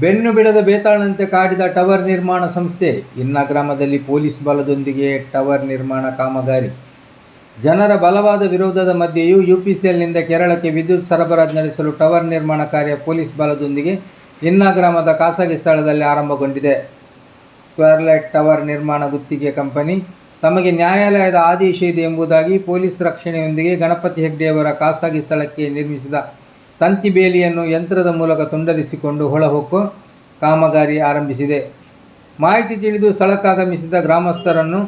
ಬೆನ್ನು ಬಿಡದ ಬೇತಾಳಂತೆ ಕಾಡಿದ ಟವರ್ ನಿರ್ಮಾಣ ಸಂಸ್ಥೆ, ಇನ್ನ ಗ್ರಾಮದಲ್ಲಿ ಪೊಲೀಸ್ ಬಲದೊಂದಿಗೆ ಟವರ್ ನಿರ್ಮಾಣ ಕಾಮಗಾರಿ. ಜನರ ಬಲವಾದ ವಿರೋಧದ ಮಧ್ಯೆಯೂ ಯುಪಿಸಿಎಲ್ನಿಂದ ಕೇರಳಕ್ಕೆ ವಿದ್ಯುತ್ ಸರಬರಾಜು ನಡೆಸಲು ಟವರ್ ನಿರ್ಮಾಣ ಕಾರ್ಯ ಪೊಲೀಸ್ ಬಲದೊಂದಿಗೆ ಇನ್ನ ಗ್ರಾಮದ ಖಾಸಗಿ ಸ್ಥಳದಲ್ಲಿ ಆರಂಭಗೊಂಡಿದೆ. ಸ್ಕ್ವೇರ್ಲೈಟ್ ಟವರ್ ನಿರ್ಮಾಣ ಗುತ್ತಿಗೆ ಕಂಪನಿ ತಮಗೆ ನ್ಯಾಯಾಲಯದ ಆದೇಶ ಇದೆ ಎಂಬುದಾಗಿ ಪೊಲೀಸ್ ರಕ್ಷಣೆಯೊಂದಿಗೆ ಗಣಪತಿ ಹೆಗ್ಡೆಯವರ ಖಾಸಗಿ ಸ್ಥಳಕ್ಕೆ ನಿರ್ಮಿಸಿದ ತಂತಿ ಬೇಲಿಯನ್ನು ಯಂತ್ರದ ಮೂಲಕ ತುಂಡರಿಸಿಕೊಂಡು ಹೊಳಹೊಕ್ಕು ಕಾಮಗಾರಿ ಆರಂಭಿಸಿದೆ. ಮಾಹಿತಿ ತಿಳಿದು ಸ್ಥಳಕ್ಕಾಗಮಿಸಿದ ಗ್ರಾಮಸ್ಥರನ್ನು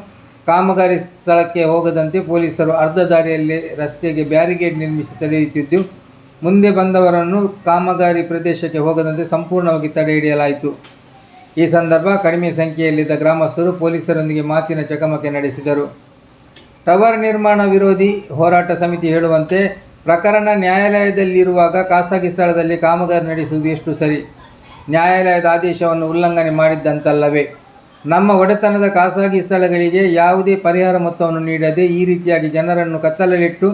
ಕಾಮಗಾರಿ ಸ್ಥಳಕ್ಕೆ ಹೋಗದಂತೆ ಪೊಲೀಸರು ಅರ್ಧ ದಾರಿಯಲ್ಲಿ ರಸ್ತೆಗೆ ಬ್ಯಾರಿಗೇಡ್ ನಿರ್ಮಿಸಿ ತಡೆಯುತ್ತಿದ್ದು, ಮುಂದೆ ಬಂದವರನ್ನು ಕಾಮಗಾರಿ ಪ್ರದೇಶಕ್ಕೆ ಹೋಗದಂತೆ ಸಂಪೂರ್ಣವಾಗಿ ತಡೆ ಹಿಡಿಯಲಾಯಿತು. ಈ ಸಂದರ್ಭ ಕಡಿಮೆ ಸಂಖ್ಯೆಯಲ್ಲಿದ್ದ ಗ್ರಾಮಸ್ಥರು ಪೊಲೀಸರೊಂದಿಗೆ ಮಾತಿನ ಚಕಮಕಿ ನಡೆಸಿದರು. ಟವರ್ ನಿರ್ಮಾಣ ವಿರೋಧಿ ಹೋರಾಟ ಸಮಿತಿ ಹೇಳುವಂತೆ ಪ್ರಕರಣ ನ್ಯಾಯಾಲಯದಲ್ಲಿರುವಾಗ ಖಾಸಗಿ ಸ್ಥಳದಲ್ಲಿ ಕಾಮಗಾರಿ ನಡೆಸುವುದು ಎಷ್ಟು ಸರಿ? ನ್ಯಾಯಾಲಯದ ಆದೇಶವನ್ನು ಉಲ್ಲಂಘನೆ ಮಾಡಿದ್ದಂತಲ್ಲವೇ ನಮ್ಮ ಒಡೆತನದ ಖಾಸಗಿ ಸ್ಥಳಗಳಿಗೆ ಯಾವುದೇ ಪರಿಹಾರ ಮೊತ್ತವನ್ನು ನೀಡದೆ ಈ ರೀತಿಯಾಗಿ ಜನರನ್ನು ಕತ್ತಲಲ್ಲಿಟ್ಟು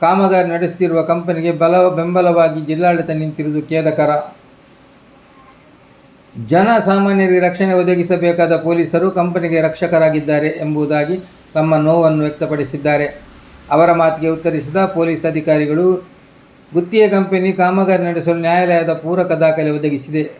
ಕಾಮಗಾರಿ ನಡೆಸುತ್ತಿರುವ ಕಂಪನಿಗೆ ಬಲ ಬೆಂಬಲವಾಗಿ ಜಿಲ್ಲಾಡಳಿತ ನಿಂತಿರುವುದು ಖೇದಕರ. ಜನ ಸಾಮಾನ್ಯರಿಗೆ ರಕ್ಷಣೆ ಒದಗಿಸಬೇಕಾದ ಪೊಲೀಸರು ಕಂಪನಿಗೆ ರಕ್ಷಕರಾಗಿದ್ದಾರೆ ಎಂಬುದಾಗಿ ತಮ್ಮ ನೋವನ್ನು ವ್ಯಕ್ತಪಡಿಸಿದ್ದಾರೆ. ಅವರ ಮಾತಿಗೆ ಉತ್ತರಿಸಿದ ಪೊಲೀಸ್ ಅಧಿಕಾರಿಗಳು, ಗುತ್ತಿಗೆ ಕಂಪನಿ ಕಾಮಗಾರಿ ನಡೆಸಲು ನ್ಯಾಯಾಲಯದ ಪೂರಕ ದಾಖಲೆ ಒದಗಿಸಿದೆ.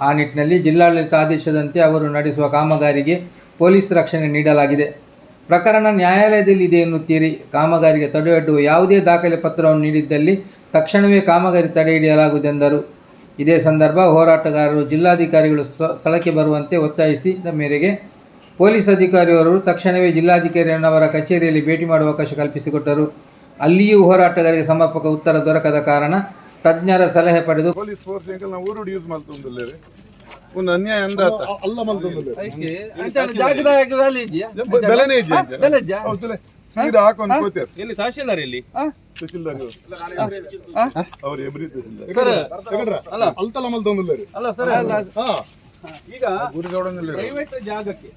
ಆ ನಿಟ್ಟಿನಲ್ಲಿ ಜಿಲ್ಲಾಡಳಿತ ಆದೇಶದಂತೆ ಅವರು ನಡೆಸುವ ಕಾಮಗಾರಿಗೆ ಪೊಲೀಸ್ ರಕ್ಷಣೆ ನೀಡಲಾಗಿದೆ. ಪ್ರಕರಣ ನ್ಯಾಯಾಲಯದಲ್ಲಿದೆ ಎನ್ನುತ್ತೀರಿ. ಕಾಮಗಾರಿಗೆ ತಡೆಯೊಡ್ಡುವ ಯಾವುದೇ ದಾಖಲೆ ಪತ್ರವನ್ನು ನೀಡಿದ್ದಲ್ಲಿ ತಕ್ಷಣವೇ ಕಾಮಗಾರಿ ತಡೆ ಹಿಡಿಯಲಾಗುವುದೆಂದರು. ಇದೇ ಸಂದರ್ಭ ಹೋರಾಟಗಾರರು ಜಿಲ್ಲಾಧಿಕಾರಿಗಳು ಸ್ಥ- ಸ್ಥಳಕ್ಕೆ ಬರುವಂತೆ ಒತ್ತಾಯಿಸಿದ ಮೇರೆಗೆ ಪೊಲೀಸ್ ಅಧಿಕಾರಿಯವರು ತಕ್ಷಣವೇ ಜಿಲ್ಲಾಧಿಕಾರಿಯವರ ಕಚೇರಿಯಲ್ಲಿ ಭೇಟಿ ಮಾಡುವ ಅವಕಾಶ ಕಲ್ಪಿಸಿಕೊಟ್ಟರು. ಅಲ್ಲಿಯೂ ಹೋರಾಟಗಾರರಿಗೆ ಸಮರ್ಪಕ ಉತ್ತರ ದೊರಕದ ಕಾರಣ ತಜ್ಞರ ಸಲಹೆ ಪಡೆದು ಪೊಲೀಸ್ ಫೋರ್ಸ್ ನಾವು ಊರುಡು ಯೂಸ್ ಮಾಡ್ತೊಂದುಲ್ಲೇರಿ ಒಂದು ಅನ್ಯಾಯ ಅಂದಾತ ಅಲ್ಲ ಬೆಲೆನೇ ಇದೆಯಾ? ಹಾಕೊಂಡು ಕೂತೇರು ಎಲ್ಲಿ ತಹಶೀಲ್ದಾರ್ ಇಲ್ಲಿ ತಹಶೀಲ್ದಾರ್ ಅವ್ರು ಎಬ್ರಿ ಅಲ್ಲ. ಅಲ್ಲ ಸರ್. ಹಾ. ಈಗ ಪ್ರೈವೇಟ್ ಜಾಗಕ್ಕೆ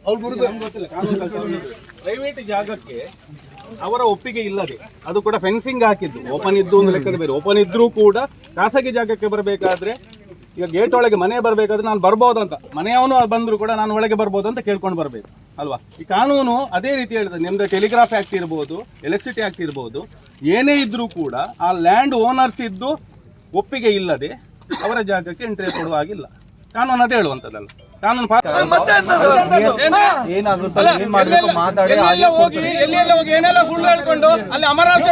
ಪ್ರೈವೇಟ್ ಜಾಗಕ್ಕೆ ಅವರ ಒಪ್ಪಿಗೆ ಇಲ್ಲದೆ ಅದು ಕೂಡ ಫೆನ್ಸಿಂಗ್ ಹಾಕಿದ್ದು ಓಪನ್ ಇದ್ದು ಒಂದು ಲೆಕ್ಕದ ಬೇರೆ ಓಪನ್ ಇದ್ರೂ ಕೂಡ ಖಾಸಗಿ ಜಾಗಕ್ಕೆ ಬರಬೇಕಾದ್ರೆ ಈಗ ಗೇಟ್ ಒಳಗೆ ಮನೆ ಬರಬೇಕಾದ್ರೆ ನಾನು ಬರ್ಬೋದು ಅಂತ. ಮನೆಯವನು ಬಂದರೂ ಕೂಡ ನಾನು ಒಳಗೆ ಬರ್ಬೋದು ಅಂತ ಕೇಳ್ಕೊಂಡು ಬರಬೇಕು ಅಲ್ವಾ? ಈ ಕಾನೂನು ಅದೇ ರೀತಿ ಹೇಳಿದೆ ನಿಮ್ದು ಟೆಲಿಗ್ರಾಫ್ ಆಕ್ಟ್ ಇರ್ಬೋದು ಎಲೆಕ್ಟ್ರಿಸಿಟಿ ಆಕ್ಟ್ ಇರ್ಬೋದು ಏನೇ ಇದ್ರೂ ಕೂಡ ಆ ಲ್ಯಾಂಡ್ ಓನರ್ಸ್ ಇದ್ದು ಒಪ್ಪಿಗೆ ಇಲ್ಲದೆ ಅವರ ಜಾಗಕ್ಕೆ ಎಂಟ್ರಿ ಕೊಡುವ ಹಾಗಿಲ್ಲ ಕಾನೂನು ಅದೇ ಹೇಳುವಂತದಲ್ಲ ಕಾನೂನು ಹೋಗಿ ಎಲ್ಲೆಲ್ಲ ಹೋಗಿ ಏನೆಲ್ಲ ಸುಳ್ಳು ಹೇಳ್ಕೊಂಡು ಅಲ್ಲಿ ಅಮರನಾಥ್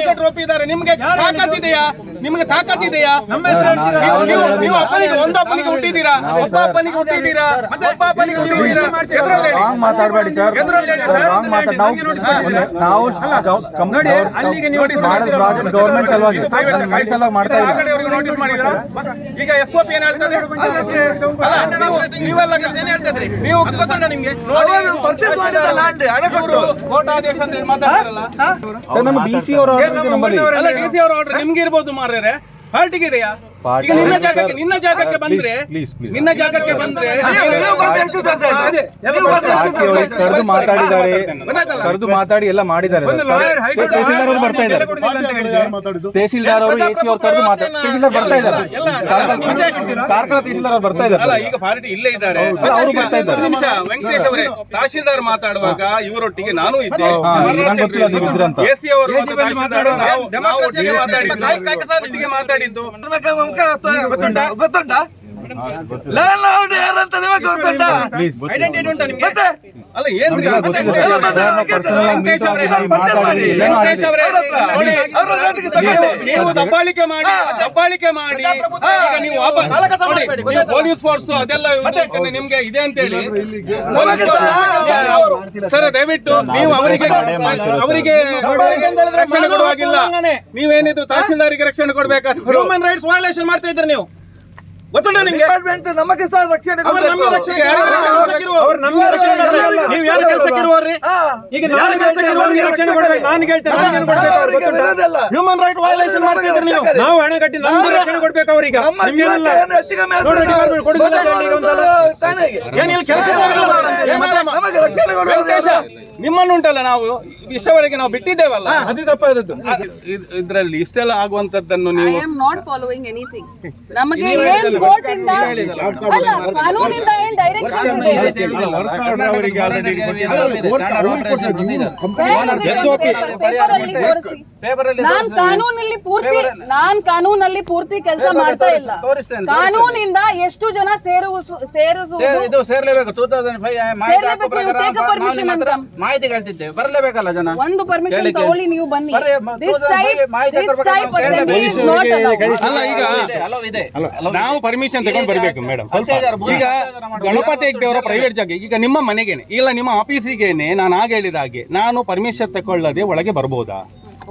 ಶೆಟ್ಟಿ ಒಪ್ಪಿದ್ದಾರೆ ನಿಮ್ಗೆ ತಾಕತ್ತಿದೆಯಾ ನಿಮ್ಗೆ ತಾಕತ್ ಇದೆಯಾ ನೀವು ನೀವು ಅಪ್ಪನಿಗೆ ಒಂದು ಅಪ್ಪನಿಗೆ ಹುಟ್ಟಿದ್ದೀರಾ ಒಬ್ಬ ಅಪ್ಪನಿಗೆ ಹುಟ್ಟಿದ್ದೀರಾ ಒಬ್ಬ ಅಪ್ಪನಿಗೆ ಮಾತಾಡ್ಬೇಡಿ ಸರ್ ನಾವು ನಾವು ಗೌರ್ಮೆಂಟ್ ಸಲುವಾಗಿ ಮೈ ಸಲುವಾಗಿ ಮಾಡ್ತಾ ನೋಟಿಸ್ ಈಗ ಎಸ್ ಒ ಪಿ ಏನ್ ಹೇಳ್ತಾ ಅಲ್ಲ, ನೀವು- ನೀವೆಲ್ಲ ಏನ್ ಹೇಳ್ತಿದ್ರಿ ನೀವು ಗೊತ್ತುಂಟ ನಿಮ್ಗೆ ಕೋರ್ಟ್ ಆದೇಶ ಅಂತ ಹೇಳಿ ಮಾತಾಡ್ತಾರಲ್ಲ ಸರ್ ನಮ್ಮ ಡಿ ಸಿ ಅವರು ನಮ್ಮಲ್ಲಿ ಅಲ್ಲ ಡಿ ಸಿ ಅವರ ಆರ್ಡರ್ ನಿಮ್ಗೆ ಇರ್ಬೋದು ಮಾರ್ರೆ ಪಾರ್ಟಿಗೆ ಇದೆಯಾ? ಈಗ ನಿನ್ನ ಜಾಗಕ್ಕೆ ನಿನ್ನ ಜಾಗಕ್ಕೆ ಬಂದ್ರೆ. ನಿನ್ನ ಜಾಗಕ್ಕೆ ಬಂದ್ರೆ ಕರೆದು ಮಾತಾಡಿದ್ದಾರೆ ಕರೆದು ಮಾತಾಡಿ ಎಲ್ಲ ಮಾಡಿದ್ದಾರೆ ತಹಸೀಲ್ದಾರ್ ಅವರು ಬರ್ತಾ ಇದ್ದಾರೆ ತಹಸೀಲ್ದಾರ್ ಅವರು ಎಸಿ ಅವರು ಕರೆದು ಮಾತಾಡಿ ತಹಸೀಲ್ದಾರ್ ಬರ್ತಾ ಇದ್ದಾರೆ ಕಾರ್ಕಳ ತಹಸೀಲ್ದಾರ್ ಅವರು ಬರ್ತಾ ಇದ್ದಾರೆ ಈಗ ಪಾರ್ಟಿ ಇಲ್ಲೇ ಇದ್ದಾರೆ ಅವರು ಬರ್ತಾ ಇದ್ದಾರೆ. ನಿಮಿಷ ವೆಂಕಟೇಶ್ ಅವರೇ ತಹಶೀಲ್ದಾರ್ ಮಾತಾಡುವಾಗ ಇವರೊಟ್ಟಿಗೆ ನಾನು ಇದ್ದೆ ಎಸಿ ಅವರು ಮಾತಾಡಿದ್ದು ಒಟ್ಟಿಗೆ ಮಾತಾಡಿದ್ದು ಗೊತ್ತುಂಟಾ ಗೊತ್ತುಂಟಾ ಲ್ಯಾಂಡ್ ಲಾರ್ಡ್ ಯಾರಂತ ನಿಮಗೆ ಗೊತ್ತುಂಟಾ? ಮತ್ತೆ? ಅಲ್ಲ ವೆಂಕಟೇಶ್ ಅವರೇ, ನೋಡಿ, ಅವ್ರ ಒಟ್ಟಿಗೆ ತಗೊಳ್ಳಿ. ನೀವು ದಬ್ಬಾಳಿಕೆ ಮಾಡಿ ದಬ್ಬಾಳಿಕೆ ಮಾಡಿ ಈಗ ನೀವು ವಾಪಸ್ ಪೊಲೀಸ್ ಫೋರ್ಸ್ ಅದೆಲ್ಲ ನಿಮ್ಗೆ ಇದೆ ಅಂತ ಹೇಳಿ ಸರ್ ದಯವಿಟ್ಟು ನೀವು ಅವರಿಗೆ ಅವರಿಗೆ ರಕ್ಷಣೆ ಕೊಡುವಾಗಿಲ್ಲ. ನೀವೇನಿದ್ರು ತಹಸೀಲ್ದಾರಿಗೆ ರಕ್ಷಣೆ ಕೊಡ್ಬೇಕಾದ್ರೆ. ಹ್ಯೂಮನ್ ರೈಟ್ಸ್ ವಯಲೇಷನ್ ಮಾಡ್ತಾ ಇದ್ರಿ ನೀವು. ಗೊತ್ತುಂಟ ನಿಮ್ಗೆ? ಡಿಪಾರ್ಟ್ಮೆಂಟ್ ನಮಗೆ ಸಹ ರಕ್ಷಣೆ ಅವ್ರು ಕೊಡ್ಬೇಕು. ರಕ್ಷಣೆ ಅವ್ರು ನಮ್ಮ ರಕ್ಷಣೆ ನೀವು ಯಾರು ಕೆಲಸಕ್ಕೆ ಇರುವವ್ರಿ? ಹಾ. ಈಗ ನಾನು ಕೆಲಸಕ್ಕೆ ಇರುವವ್ರಿಗೆ ರಕ್ಷಣೆ ಕೊಡ್ಬೇಕು? ನಾನು ವಿರೋಧಲ್ಲ. ಹ್ಯೂಮನ್ ರೈಟ್ ವಯಲೇಷನ್ ಮಾಡ್ತಾ ನೀವು. ನಾವು ಹಣ ಕಟ್ಟಿ ನಮ್ಗೆ ರಕ್ಷಣೆ ಕೊಡ್ಬೇಕು ಅವ್ರಿಗೆ ನಮ್ಮ ಕಮ್ಮಿ ನೋಡಿ, ಡಿಪಾರ್ಟ್ಮೆಂಟ್ ಕೊಡುದಿಲ್ಲ ಮತ್ತೆ ಅಂತ ಹೇಳಿ ಕೊಡುದು ಠಾಣೆಗೆ. ಏನ್ ಇಲ್ಲಿ ಕೆಲಸ ನಿಮ್ಮನ್ನು ಉಂಟಲ್ಲ ನಾವು? ಇಷ್ಟವರೆಗೆ ನಾವು ಬಿಟ್ಟಿದ್ದೇವಲ್ಲ? ಅದೇ ತಪ್ಪದ್ದು ಇದ್ರಲ್ಲಿ ಇಷ್ಟೆಲ್ಲ ಆಗುವಂತದ್ದನ್ನು ನೀವು ಆಮ್ ನಾಟ್ ಫಾಲೋಯಿಂಗ್ anything. ನಮಗೆ ಏನ್ ಕೋರ್ಟ್ ಇಂದ ಅಲ್ಲ ಕಾನೂನಿಂದ ಏನ್ ಡೈರೆಕ್ಷನ್ ಇದೆ ಪೇಪರಲ್ಲಿ ತೋರಿಸಿ. ನಾನ್ ಕಾನೂನಲ್ಲಿ ಪೂರ್ತಿ ನಾನ್ ಕಾನೂನಲ್ಲಿ ಪೂರ್ತಿ ಕೆಲಸ ಮಾಡ್ತಾ ಇಲ್ಲ. ಕಾನೂನಿಂದ ಎಷ್ಟು ಜನ ಸೇರುವ ಸೇರಿಸುವುದು ಇದು ಸೇರ್ಲೇಬೇಕು. ಟೂ ತೌಸಂಡ್ ಫೈವ್ ಸೇರ್ಲೇಬೇಕು, ನಾವು ಹತ್ರ ಅಂತ. ಮಾಹಿತಿ ಕೇಳ್ತಿದ್ದೇವೆ. ಬರಲೇಬೇಕಲ್ಲ ಜನ? ಒಂದು ಪರ್ಮಿಷನ್. ತಗೊಳ್ಳಿ ನೀವು ಬನ್ನಿ. ದಿಸ್ ಟೈಪ್ ದಿಸ್ ಟೈಪ್ ನಾವು ಇಸ್ ನಾಟ್ ಅಲ್ಲ ಈಗ ಹಲೋ ಇದೆ ನಾವು ಪರ್ಮಿಷನ್ ತಗೊಂಡು ಬರ್ಬೇಕು ಮೇಡಮ್ ಸ್ವಲ್ಪ. ಈಗ ಗಣಪತಿ ಹೆಗ್ಡೆಯವರ ಪ್ರೈವೇಟ್ ಜಾಗ. ಈಗ ನಿಮ್ಮ ಮನೆಗೇನೆ ಇಲ್ಲ ನಿಮ್ಮ ಆಫೀಸಿಗೇನೆ ನಾನು ಆಗ ಹೇಳಿದ ಹಾಗೆ ನಾನು ಪರ್ಮಿಷನ್ ತಗೊಳ್ಳದೆ ಒಳಗೆ ಬರ್ಬೋದಾ?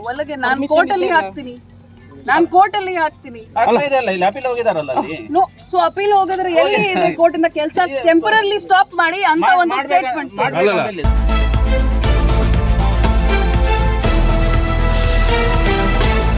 ಒಳಗೆ ನಾನು ಕೋರ್ಟ್ ಅಲ್ಲಿ ಹಾಕ್ತೀನಿ. ನಾನು ಕೋರ್ಟ್ ಅಲ್ಲಿ ಹಾಕ್ತೀನಿ ಸೊ ಅಪೀಲ್ ಹೋಗಿದ್ರೆ ಎಲ್ಲಿ ಇದೆ ಕೋರ್ಟ್ ಇಂದ ಕೆಲಸ ಟೆಂಪರಲಿ ಸ್ಟಾಪ್ ಮಾಡಿ ಅಂತ ಒಂದು ಸ್ಟೇಟ್ಮೆಂಟ್.